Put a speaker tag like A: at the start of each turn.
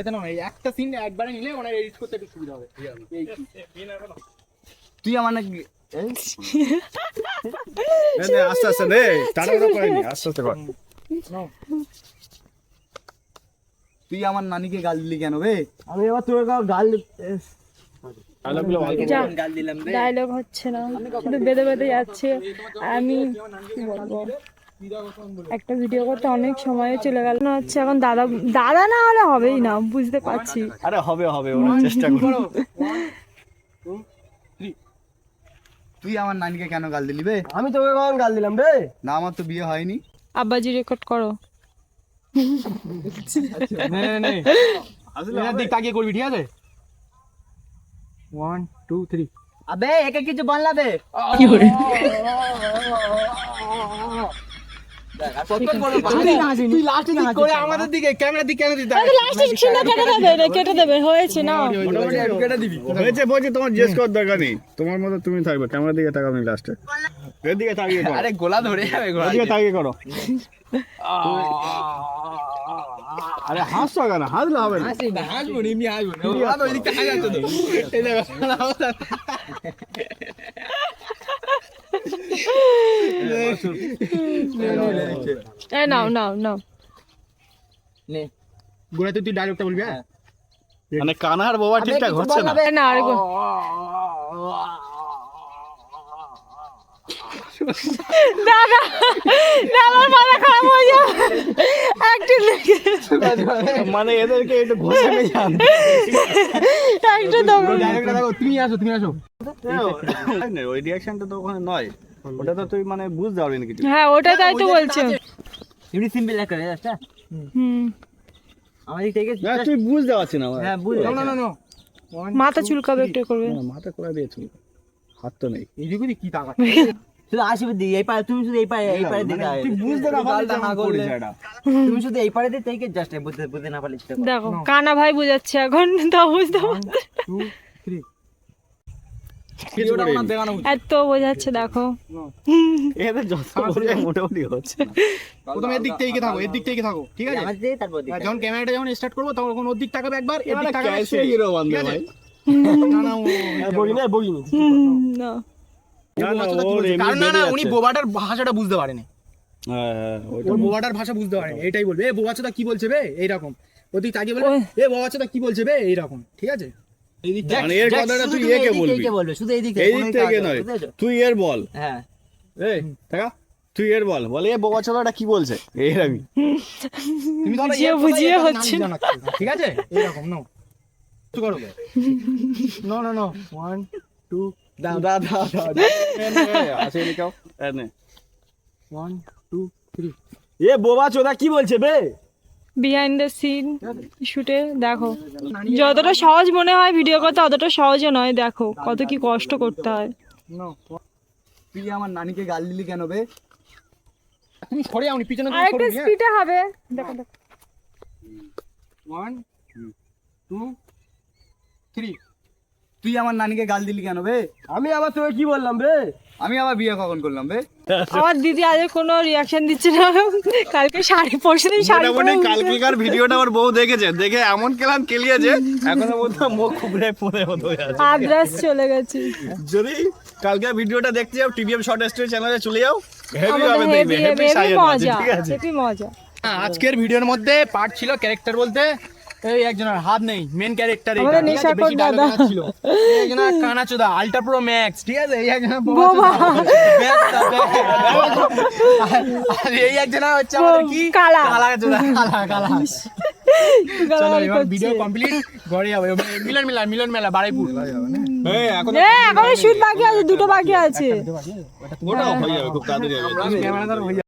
A: একটা সিন একবারে নিলে ওনার এডিট করতে একটু সুবিধা হবে।
B: তুই আমার নাকি এই,
C: নে, নে, আস্তে আস্তে নে তাড়াহুড়ো করে নি আস্তে আস্তে কর।
B: তুই আমার নানিকে গাল দিলি কেন বে?
D: আমি এবার তোর গাল
B: দিলাম
E: ডায়লগ হচ্ছে না। বেঁধে বেঁধে যাচ্ছে। আমি কি বলব? একটা ভিডিও করতে অনেক সময় চলে গেল। না হচ্ছে এখন দাদা দাদা না হলে হবেই না বুঝতে পারছি।
C: আরে হবে হবে ওরা চেষ্টা করো
B: তুই আমার নানিকে কেন গাল দিলি বে?
D: আমি তোকে কখন গাল দিলাম রে?
B: না আমার তো বিয়ে হয়নি।
E: আব্বাজি রেকর্ড করো।
A: নে নে নে। দিক তাকিয়ে করবি ঠিক আছে? ওয়ান টু থ্রি
B: আবে একে কিছু বললা বে।
A: তুই লাস্টে করে আমাদের দিকে ক্যামেরার দিকে কেন দিতে
E: কেটে দেবে কেটে দেবে হয়েছে না।
C: হয়েছে বলছি তোমার জিজ্ঞেস করার দরকার নেই। তোমার মতো তুমি থাকবে ক্যামেরার দিকে তাকাও নি লাস্টে এর দিকে তাকিয়ে করো
B: আরে গোলা ধরে যাবে গোলা
C: দিকে তাকিয়ে করো। আরে হাসছো কেন? হাসলে হবে না।
A: হাসবো নি, এমনি হাসবো না। ওই দিকটা হাসাচ্ছে তো। এই দেখো,
E: এ নাও নাও নাও।
A: গোড়াতে তুই ডায়লগটা বলবি হ্যাঁ?
C: মানে কানার বাবা ঠিকঠাক হচ্ছে না?
E: এ না আরেকবার। দাদা না, মাথা খারাপ হয়ে যাবে। একটু
C: মানে এদেরকে একটু ঘষে নিয়ে যান
E: একটু
A: দেখো তুমি আসো তুমি আসো।
C: ওই রিয়াকশনটা তো ওখানে নয়। ওটা তো তুই মানে বুঝ পারবি না কিছু
E: হ্যাঁ ওটা তাই তো হ্যাঁ, বলছে।
D: এমনি সিম্পল একটা রাস্তা
E: হুম।
D: আমার এই থেকে
C: না তুই বুঝ বুঝতে পারছিস না
D: হ্যাঁ বুঝ
A: না না না
E: মাথা চুলকাবে একটু করবে
C: না মাথা করে দিয়ে তুমি হাত তো নেই।
A: এদিকে কি তাকাচ্ছে?
D: শুধু আসবে দি এই পারে তুমি শুধু এই পারে এই পারে মানে দেখা
C: তুই বুঝতে না পারলে না করলে
D: তুমি শুধু এই পারে দেখে জাস্ট বুঝতে বুঝতে না পারলে
E: দেখো কানা ভাই বুঝাচ্ছে এখন তাও বুঝতে পারছে
C: 2
A: 3
E: এত বোঝাচ্ছে দেখো।
C: এদের যত বলে মোটামুটি হচ্ছে
A: প্রথমে এর দিক থেকে থাকো এর দিক থেকে থাকো ঠিক আছে?
D: তারপর
A: যখন ক্যামেরাটা যখন স্টার্ট করব তখন ওর দিক তাকাবে একবার এর দিক তাকাবে
C: ক্যাশে হিরো বান্ধে ভাই।
A: না না ও-
D: বগিনি বগিনি
E: হুম, না।
C: না না
A: কি বলছে? কারণ না না উনি বোবাটার ভাষাটা বুঝতে পারেনি।
C: হ্যাঁ হ্যাঁ
A: বোবাটার ভাষা বুঝতে পারেনি এটাই বলবে। এ বোবাচ্চাটা কি বলছে বে? এইরকম। ওদিক তাকিয়ে বলবে এ বোবাচ্চাটা কি বলছে বে? এইরকম ঠিক আছে?
C: মানে এর কথাটা তুই একে বলবি।
D: শুধু এই দিক
C: থেকে নয়। তুই এর বল।
D: হ্যাঁ।
C: এই টাকা? তুই এর বল বলে এ বোবা ছোলাটা কি বলছে? এইরকমই
A: তুমি
E: বুঝিয়ে বুঝিয়ে হচ্ছে।
A: নাম জানাচ্ছো না, ঠিক আছে? এইরকম নো একটু করো। No no no one two
C: দা দা দা দা আসে নিকাও নে
A: ওয়ান টু থ্রি
D: এ বোবা চোদা কি বলছে বে?
E: বিহাইন্ড দ্য সিন শুটে দেখো। যতটা সহজ মনে হয় ভিডিও করতে অতটা সহজও নয় দেখো কত কি কষ্ট করতে হয়।
A: নো
B: তুই আমার নানিকে গাল দিলি কেন বে?
A: তুমি সরে যাওনি পিছনে তুমি
E: আরেকটা
A: সরে হ্যাঁ?
E: স্পিডে হবে। দেখো দেখো।
A: ওয়ান টু থ্রি
B: তুই আমার নানিকে গাল দিলি কেন বে?
D: আমি আবার তোকে কি বললাম বে?
B: আমি আবার বিয়ে কখন করলাম বে?
E: আমার দিদি আজ কোনো রিয়াকশন দিচ্ছে না। কালকে শাড়ি পরশু দিন শাড়ি পরে
C: কালকেকার ভিডিওটা আমার বউ দেখেছে। দেখে এমন কেলান কেলিয়েছে এখনও মধ্যে মুখ খুবড়ে পড়ে হয়ে আছে।
E: আদ্রাস চলে গেছে।
C: যদি কালকে ভিডিওটা দেখতে যাও টিভিএম শর্ট স্টোরি চ্যানেলে চলে যাও হেভি হবে দেখবে
E: হেভি মজা হেভি মজা।
A: হ্যাঁ, আজকের ভিডিওর মধ্যে পার্ট ছিল ক্যারেক্টার বলতে। এই একজনের হাত নেই মেন ক্যারেক্টার
E: আমাদের নেশাখোর দাদা।
A: ছিল। এই একজনের কানাচোদা আলট্রা প্রো ম্যাক্স ঠিক আছে? এই একজনের
E: বোবা।
A: আর এই একজনের হচ্ছে আমাদের কি?
E: কালা।
A: কালা চোদা কালা। কালা চলো এবার ভিডিও কমপ্লিট ঘরে যাবে। মিলন মেলা মিলন মেলা বাড়াইপুর
C: এই এখন
E: এ শুট বাকি আছে দুটো বাকি আছে।
C: ওটাও হয়ে যাবে খুব তাড়াতাড়ি